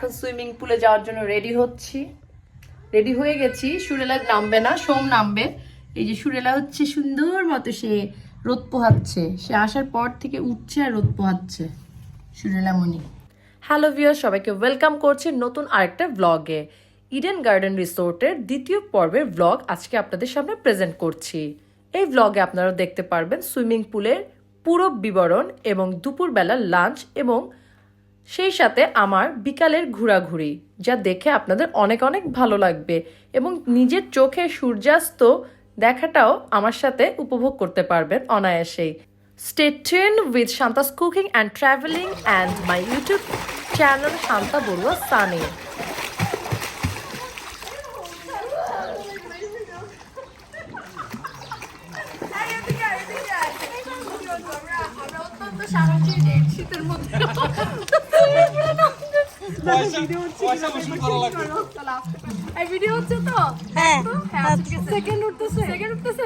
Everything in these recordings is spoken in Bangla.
এখন সুইমিং পুলে যাওয়ার জন্য রেডি হচ্ছি। রেডি হয়ে গেছি, সুরেলা নামবে না, সোম নামবে। এই যে সুরেলা হচ্ছে সুন্দর মতো সে রোদ পোহাচ্ছে। সে আসার পর থেকে উঠছে আর রোদ পোহাচ্ছে, সুরেলা মনি হ্যালো ভিউয়ার সবাইকে ওয়েলকাম করছি নতুন আরেকটা ব্লগে ইডেন গার্ডেন রিসোর্টের দ্বিতীয় পর্বের ব্লগ আজকে আপনাদের সামনে প্রেজেন্ট করছি। এই ব্লগে আপনারা দেখতে পারবেন সুইমিং পুলের পুরো বিবরণ এবং দুপুরবেলার লাঞ্চ এবং সেই সাথে আমার বিকালের ঘোরাঘুরি যা দেখে আপনাদের অনেক অনেক ভালো লাগবে এবং নিজের চোখে সূর্যাস্ত দেখাটাও আমার সাথে উপভোগ করতে পারবেন অনায়াসেই stay tune with Shanta's cooking and traveling and my YouTube channel Shanta Barua Sunny এই ভিডিও হচ্ছে তো? হ্যাঁ হ্যাঁ সেকেন্ড উঠতেছে। সেকেন্ড উঠতেছে?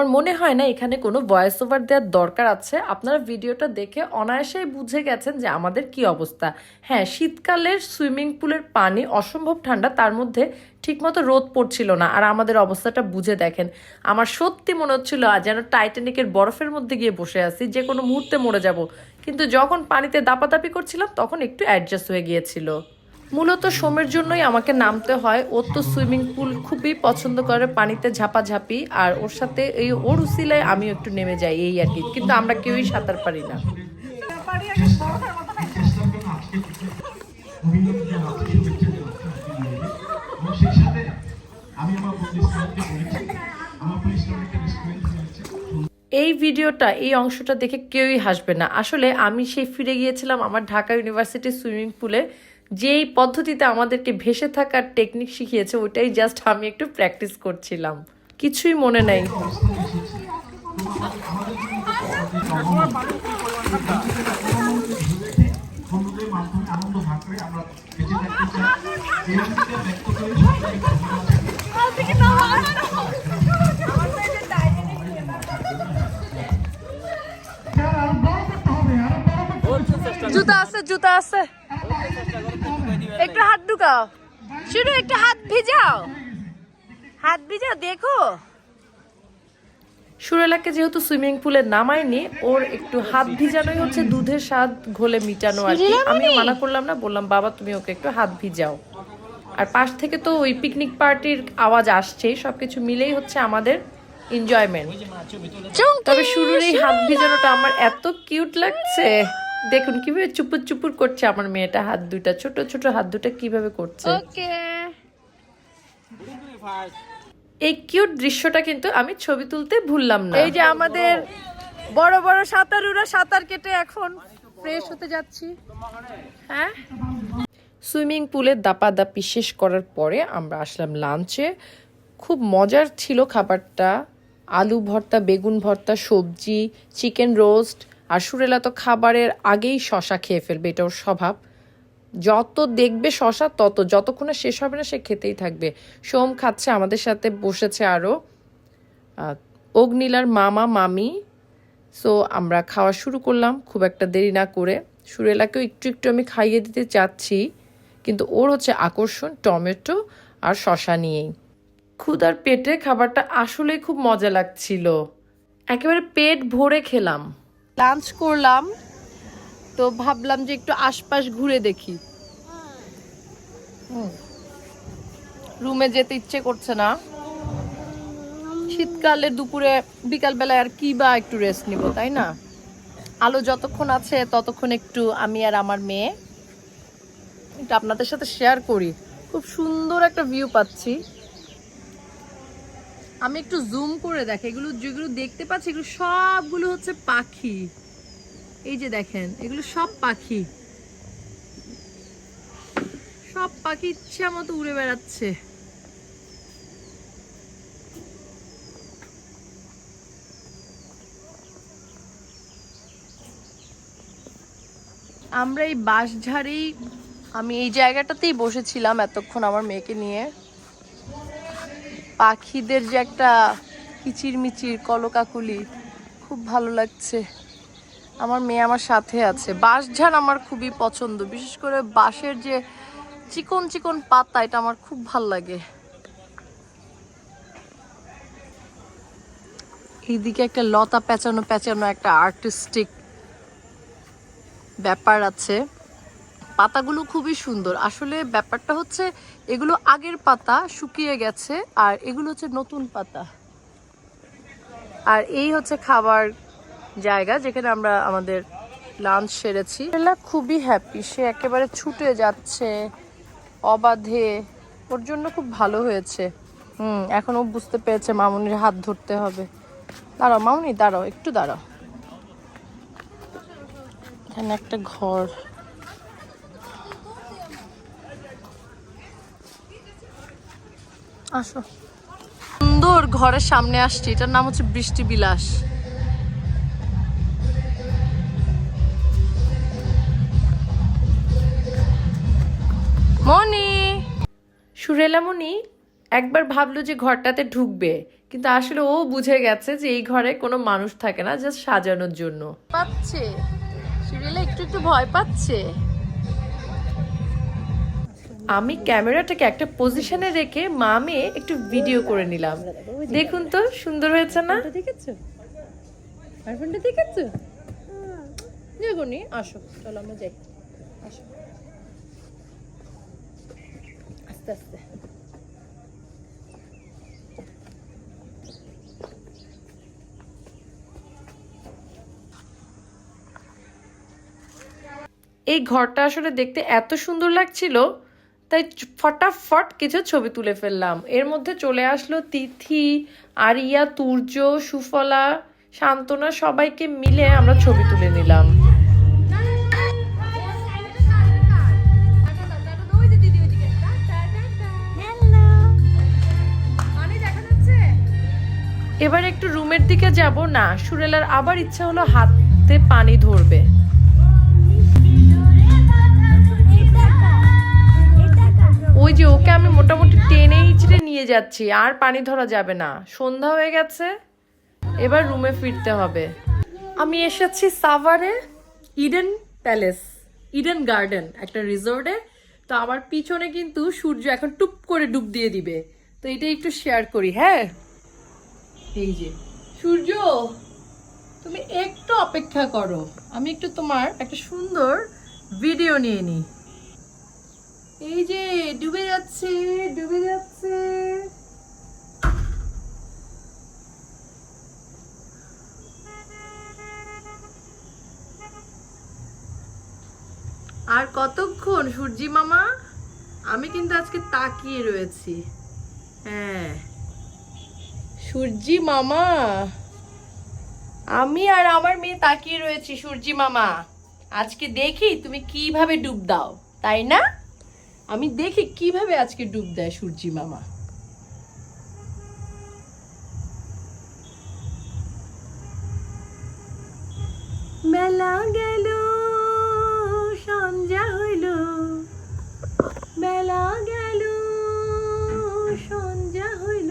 আমার মনে হয় না এখানে কোনো ভয়েস ওভার দেওয়ার দরকার আছে। আপনারা ভিডিওটা দেখে অনায়াসেই বুঝে গেছেন যে আমাদের কি অবস্থা। হ্যাঁ শীতকালের সুইমিং পুলের পানি অসম্ভব ঠান্ডা, তার মধ্যে ঠিকমতো রোদ পড়ছিল না আর আমাদের অবস্থাটা বুঝে দেখেন। আমার সত্যি মনে হচ্ছিল যেন টাইটানিকের বরফের মধ্যে গিয়ে বসে আছি, যে কোনো মুহূর্তে মরে যাব। কিন্তু যখন পানিতে দাপাদাপি করছিলাম, তখন একটু অ্যাডজাস্ট হয়ে গিয়েছিল। মূলত সোমের জন্যই আমাকে নামতে হয়। ওর তো সুইমিং পুল খুবই পছন্দ করে, পানিতে ঝাপাঝাপি। আর ওর সাথে এই ওর উসিলায় আমিও একটু নেমে যাই, এই আর কি। কিন্তু আমরা কেউই সাঁতার পারি না। আমি আমার আমার পুলিশ এই ভিডিওটা, এই অংশটা দেখে কেউই হাসবে না। আসলে আমি সেই ফিরে গিয়েছিলাম আমার ঢাকা ইউনিভার্সিটির সুইমিং পুলে। যেই পদ্ধতিতে আমাদেরকে ভেসে থাকার টেকনিক শিখিয়েছে ওইটাই জাস্ট আমি একটু প্র্যাকটিস করছিলাম। কিছুই মনে নাই। আমরা জুতা আছে জুতা আছে। একটু হাত ঢুকাও। শুরু একটু হাত ভিজাও। হাত ভিজাও দেখো। সুরেলাকে যেহেতু সুইমিং পুলে নামায়নি ওর একটু হাত ভিজানোই হচ্ছে দুধের স্বাদ ঘোলে মিটানো আর কি। আমিও মানা? করলাম না বললাম বাবা তুমি ওকে একটু হাত ভিজাও। আর পাশ থেকে তো ওই পিকনিক পার্টির আওয়াজ আসছেই সবকিছু মিলেই হচ্ছে আমাদের এনজয়মেন্ট তবে শুরুর এই হাত ভিজানোটা আমার এত কিউট লাগছে। দেখুন কীভাবে চুপুর চুপুর করছে আমার মেয়েটা হাত দুটা ছোট ছোট হাত দুটা কীভাবে করছে? এই কিউট দৃশ্যটা কিন্তু আমি ছবি তুলতে ভুললাম না। এই যে আমাদের বড় বড় সাঁতারুরা সাঁতার কেটে এখন ফ্রেশ হতে যাচ্ছি। হ্যাঁ? সুইমিং পুলে দাপাদাপি শেষ করার পরে আমরা আসলাম লাঞ্চে খুব মজার ছিল খাবারটা। আলু ভর্তা বেগুন ভর্তা সবজি চিকেন রোস্ট আর সুরেলা তো খাবারের আগেই শশা খেয়ে ফেলবে, এটা ওর স্বভাব। যত দেখবে শশা, তত, যতক্ষণে শেষ হবে না, সে খেতেই থাকবে। সোম খাচ্ছে, আমাদের সাথে বসেছে আরও। অগ্নিলার মামা, মামি। সো আমরা খাওয়া শুরু করলাম, খুব একটা দেরি না করে। সুরেলাকেও একটু একটু আমি খাইয়ে দিতে চাচ্ছি, কিন্তু ওর হচ্ছে আকর্ষণ, টমেটো আর শশা নিয়েই। ক্ষুদার পেটে খাবারটা আসলেই খুব মজা লাগছিল। একেবারে পেট ভরে খেলাম। লাঞ্চ করলাম, তো ভাবলাম যে একটু আশপাশ ঘুরে দেখি। রুমে যেতে ইচ্ছে করছে না। শীতকালে দুপুরে, বিকালবেলায় আর কি বা একটু রেস্ট নিব, তাই না? আলো যতক্ষণ আছে, ততক্ষণ একটু আমি আর আমার মেয়ে একটু আপনাদের সাথে শেয়ার করি। খুব সুন্দর একটা ভিউ পাচ্ছি। আমি একটু জুম করে দেখি, এগুলো যেগুলো দেখতে পাচ্ছি, এগুলো সবগুলো হচ্ছে পাখি। এই যে দেখেন, এগুলো সব পাখি। সব পাখি ইচ্ছা মতো উড়ে বেড়াচ্ছে। আমরা এই বাঁশঝাড়েই, আমি এই জায়গাটাতেই বসেছিলাম এতক্ষণ আমার মেয়েকে নিয়ে। পাখিদের যে একটা কিচিরমিচির, কলকাকুলি, খুব ভালো লাগছে। আমার মেয়ে আমার সাথে আছে। বাঁশঝাড় আমার খুবই পছন্দ। বিশেষ করে বাঁশের যে চিকন চিকন পাতা, এটা আমার খুব ভালো লাগে। এইদিকে একটা লতা পেঁচানো পেঁচানো একটা আর্টিস্টিক ব্যাপার আছে। পাতাগুলো খুবই সুন্দর। আসলে ব্যাপারটা হচ্ছে, এগুলো আগের পাতা শুকিয়ে গেছে, আর এগুলো হচ্ছে নতুন পাতা। আর এই হচ্ছে খাবার জায়গা, যেখানে আমরা আমাদের লাঞ্চ সেরেছি। খুবই হ্যাপি সে একেবারে ছুটে যাচ্ছে, অবাধে। ওর জন্য খুব ভালো হয়েছে। হুম, এখন ও বুঝতে পেরেছে মামুনির হাত ধরতে হবে। দাঁড়াও মামুনি, দাঁড়াও, একটু দাঁড়াও। এখানে একটা ঘর। আসো। সুন্দর ঘরের সামনে আসছি এটার নাম হচ্ছে বৃষ্টি বিলাস। মনি সুরেলা মনি একবার ভাবলো যে ঘরটাতে ঢুকবে কিন্তু আসলে ও বুঝে গেছে যে এই ঘরে কোনো মানুষ থাকে না জাস্ট সাজানোর জন্য। পাচ্ছে। সুরেলা একটু একটু ভয় পাচ্ছে। আমি ক্যামেরাটাকে একটা পজিশনে রেখে মা মেয়ে একটু ভিডিও করে নিলাম। দেখুন তো সুন্দর হয়েছে না? দেখেছ? আইফোনটা দেখেছ? দেখুনি আসো চলো আমরা যাই। আসো। আস্তে আস্তে। এই ঘরটা আসলে দেখতে এত সুন্দর লাগছিল। তাই ফটাফট কিছু ছবি তুলে ফেললাম। এর মধ্যে চলে আসলো তিথি, আরিয়া, তুর্য, সুফলা, শান্তনা, সবাইকে মিলে আমরা ছবি তুলে নিলাম। এবার একটু রুমের দিকে যাব। না, সুরেলার আবার ইচ্ছা হলো হাতে পানি ধরবে। যাচ্ছি, আর পানি ধরা যাবে না। সন্ধ্যা হয়ে গেছে, এবার রুমে ফিরতে হবে। আমি এসেছি সাভারে ইডেন প্যালেস ইডেন গার্ডেন একটা রিসোর্টে তো আমার পিছনে কিন্তু সূর্য এখন টুপ করে ডুব দিয়ে দিবে। তো এটা একটু শেয়ার করি হ্যাঁ? এই যে, সূর্য, তুমি একটু অপেক্ষা করো। আমি একটু তোমার একটা সুন্দর ভিডিও নিয়ে নিই। এই যে, ডুবে যাচ্ছে ডুবে যাচ্ছে। আর কতক্ষণ, সূর্যি মামা? আমি কিন্তু আজকে তাকিয়ে রয়েছি। হ্যাঁ। সূর্যি মামা! আমি আর আমার মেয়ে তাকিয়ে রয়েছি, সূর্যি মামা। আজকে দেখি তুমি কীভাবে ডুব দাও, তাই না? আমি দেখি কীভাবে আজকে ডুব দেয় সূর্যি মামা। মেলা গেল, সন্ধ্যা হইল। বেলা গেল, সন্ধ্যা হইল।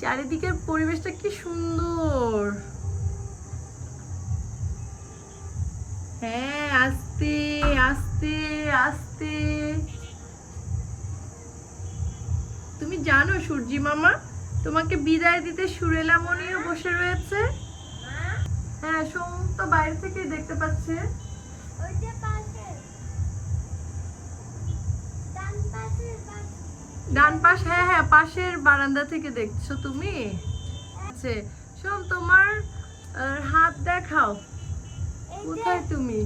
চারিদিকের পরিবেশটা কি সুন্দর। হ্যাঁ আস্তে আস্তে আস্তে। তুমি জানো সূর্যি মামা তোমাকে বিদায় দিতে সুরেলা মনিও বসে রয়েছে? হ্যাঁ সোম তো বাইরে থেকে দেখতে পাচ্ছে। ডান পাশ। হ্যাঁ হ্যাঁ পাশের বারান্দা থেকে দেখছ তুমি? আছে সোম তোমার হাত দেখাও। কোথায় তুমি?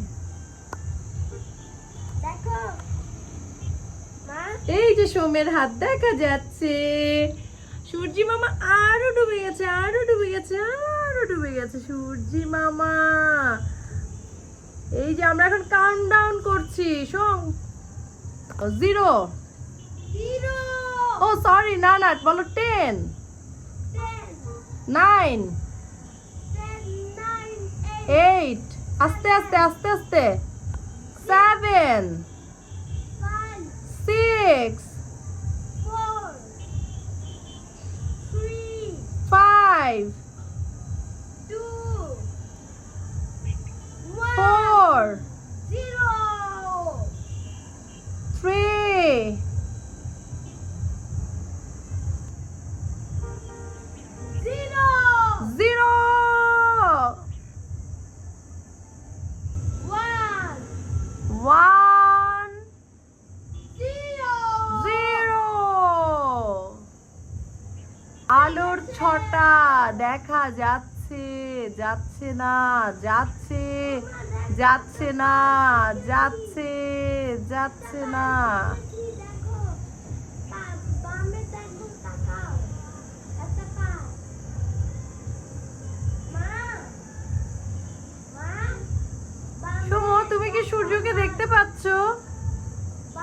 এই যে সোমের হাত দেখা যাচ্ছে। সূর্যি মামা আরও ডুবে গেছে আরও ডুবে গেছে আরও ডুবে গেছে সূর্যি মামা। এই যে আমরা এখন কাউন্ট ডাউন করছি সোম জিরো ও সরি না না বলো টেন নাইন এইট আস্তে আস্তে আস্তে আস্তে seven Five, six four, three, five two, ছটা দেখা যাচ্ছে যাচ্ছে না, যাচ্ছে যাচ্ছে না, যাচ্ছে যাচ্ছে না। তুমি কি সূর্যকে দেখতে পাচ্ছ?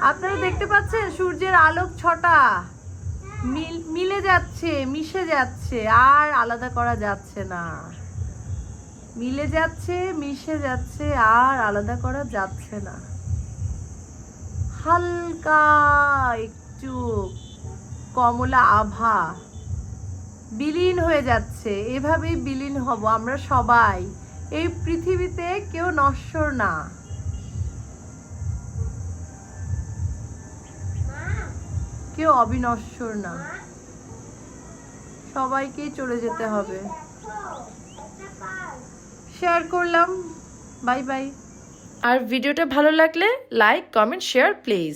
আপনারা দেখতে পাচ্ছেন সূর্যের আলোক ছটা? যাচ্ছে, মিশে যাচ্ছে, আর আলাদা করা যাচ্ছে না। মিলে যাচ্ছে, মিশে যাচ্ছে, আর আলাদা করা যাচ্ছে না। হালকা একটু কমলা আভা। বিলীন হয়ে যাচ্ছে, এভাবেই বিলীন হব আমরা সবাই। এই পৃথিবীতে কেউ নশ্বর না। কেউ অবিনশ্বর না। সবাইকেই চলে যেতে হবে। শেয়ার করলাম। বাই বাই আর ভিডিওটা ভালো লাগলে লাইক কমেন্ট শেয়ার প্লিজ